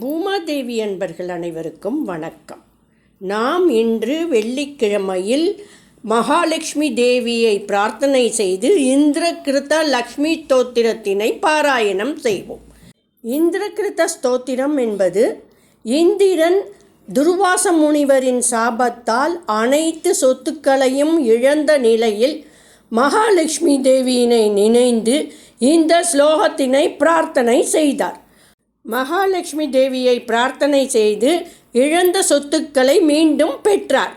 பூமாதேவி அன்பர்கள் அனைவருக்கும் வணக்கம். நாம் இன்று வெள்ளிக்கிழமையில் மகாலட்சுமி தேவியை பிரார்த்தனை செய்து இந்திரகிருத லக்ஷ்மி ஸ்தோத்திரத்தினை பாராயணம் செய்வோம். இந்திரகிருத ஸ்தோத்திரம் என்பது இந்திரன் துர்வாச முனிவரின் சாபத்தால் அனைத்து சொத்துக்களையும் இழந்த நிலையில் மகாலட்சுமி தேவியினை நினைந்து இந்த ஸ்லோகத்தினை பிரார்த்தனை செய்தார். மகாலட்சுமி தேவியை பிரார்த்தனை செய்து இழந்த சொத்துக்களை மீண்டும் பெற்றார்.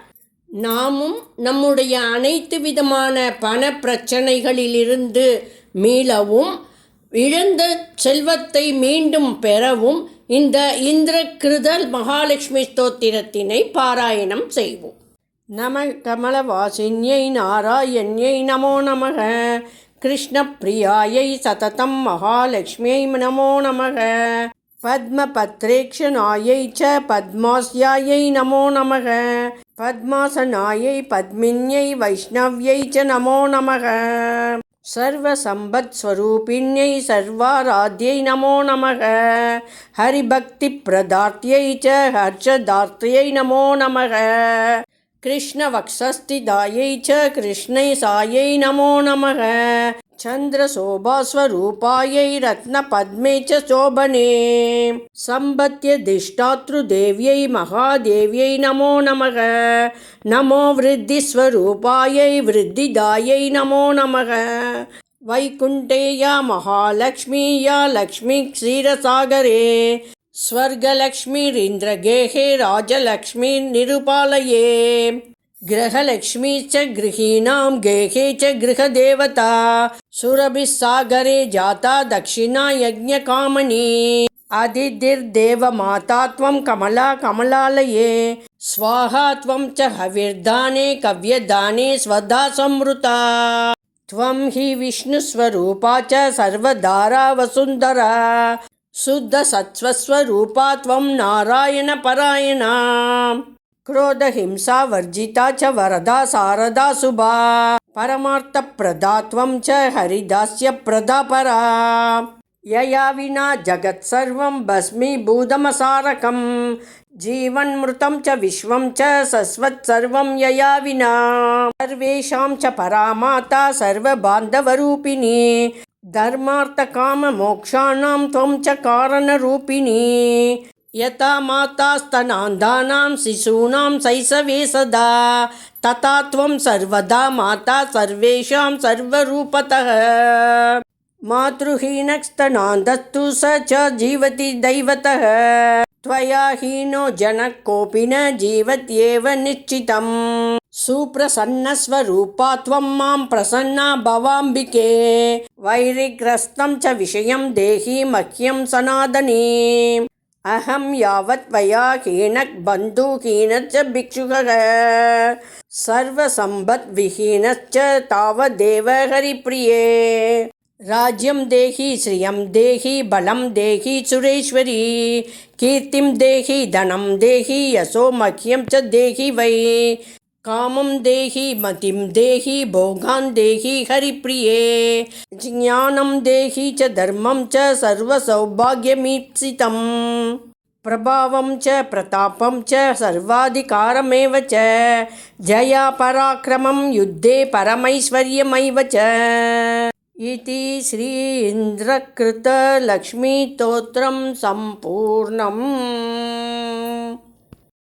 நாமும் நம்முடைய அனைத்து விதமான பண பிரச்சனைகளிலிருந்து மீளவும் இழந்த செல்வத்தை மீண்டும் பெறவும் இந்த இந்திரகிருதல் மகாலட்சுமி ஸ்தோத்திரத்தினை பாராயணம் செய்வோம். நம கமலவாசின்யை நாராயண்யை நமோ நமக. கிருஷ்ணப்பிரியாயை சததம் மகாலட்சுமியை நமோ நமக. பத்மபத்ரேக்ஷனாயை ச பத்மாஸ்யாயை நமோ நமக பத்மாசனாயை பத்மின்யை வைஷ்ணவ்யை ச நமோ நமக सर्वसम्पत्स्वरूपिण्यै सर्वाराध्यै नमो नमः हरिभक्तिप्रदार्त्यै च हर्षदार्त्यै नमो नमः कृष्णवक्षस्थितायै च कृष्णै सायै नमो नमः चन्द्रशोभास्वरूपायै रत्नपद्मे च शोभने सम्पत्यधिष्ठातृदेव्यै महादेव्यै नमो नमः नमो वृद्धिस्वरूपायै वृद्धिदायै नमो नमः वैकुण्ठे या महालक्ष्मी या लक्ष्मी क्षीरसागरे स्वर्गलक्ष्मीरिन्द्रगेहे राजलक्ष्मीर्निरुपालये गृहलक्ष्मी च गृहीणां गेहे च गृहदेवता। सुरभिः सागरे जाता दक्षिणा यज्ञकामनी। अदितिर्देवमाता त्वं कमला कमलालये। स्वाहा त्वं च हविर्दाने कव्यदाने स्वधा संवृता। त्वं हि विष्णुस्वरूपा च सर्वधारा वसुन्धरा। शुद्धसत्त्वस्वरूपा त्वं नारायणपरायणा क्रोधहिंसा वर्जिता च वरदा सारदा शुभा परमार्थप्रदा त्वं च हरिदास्यप्रदा परा यया विना जगत्सर्वं भस्मीभूतमसारकं जीवन्मृतं च विश्वं च सस्वत्सर्वं यया विना। सर्वेषां च परामाता सर्वबान्धवरूपिणी। धर्मार्थकाममोक्षाणां त्वं च कारणरूपिणी यथा मातास्तनान्धानां शिशूनां शैशवे सदा तथा त्वं सर्वदा माता सर्वेषां सर्वरूपतः। मातृहीनस्तनान्दस्तु स च जीवति दैवतः। त्वया हीनो जनः कोऽपि न जीवत्येव निश्चितम्। सुप्रसन्नस्वरूपा त्वं मां प्रसन्ना भवाम्बिके। वैरिग्रस्तं च विषयं देहि मह्यं सनातनी अहं यावत् त्वया हीनः बन्धुहीनश्च भिक्षुकः सर्वसम्पद्विहीनश्च तावदेव हरिप्रिये राज्यं देहि श्रियं देहि बलं देहि सुरेश्वरी कीर्तिं देहि धनं देहि यशो मह्यं च देहि वै कामं देहि, मतिं देहि, भोगान् देहि, हरिप्रिये। ज्ञानं देहि च, धर्मं च, सर्वसौभाग्यमीप्सितम्। प्रभावं च, प्रतापं च, सर्वाधिकारमेव च। जया पराक्रमं, युद्धे परमैश्वर्यमैव च। इति श्री इन्द्रकृतलक्ष्मीस्तोत्रं सम्पूर्णम्।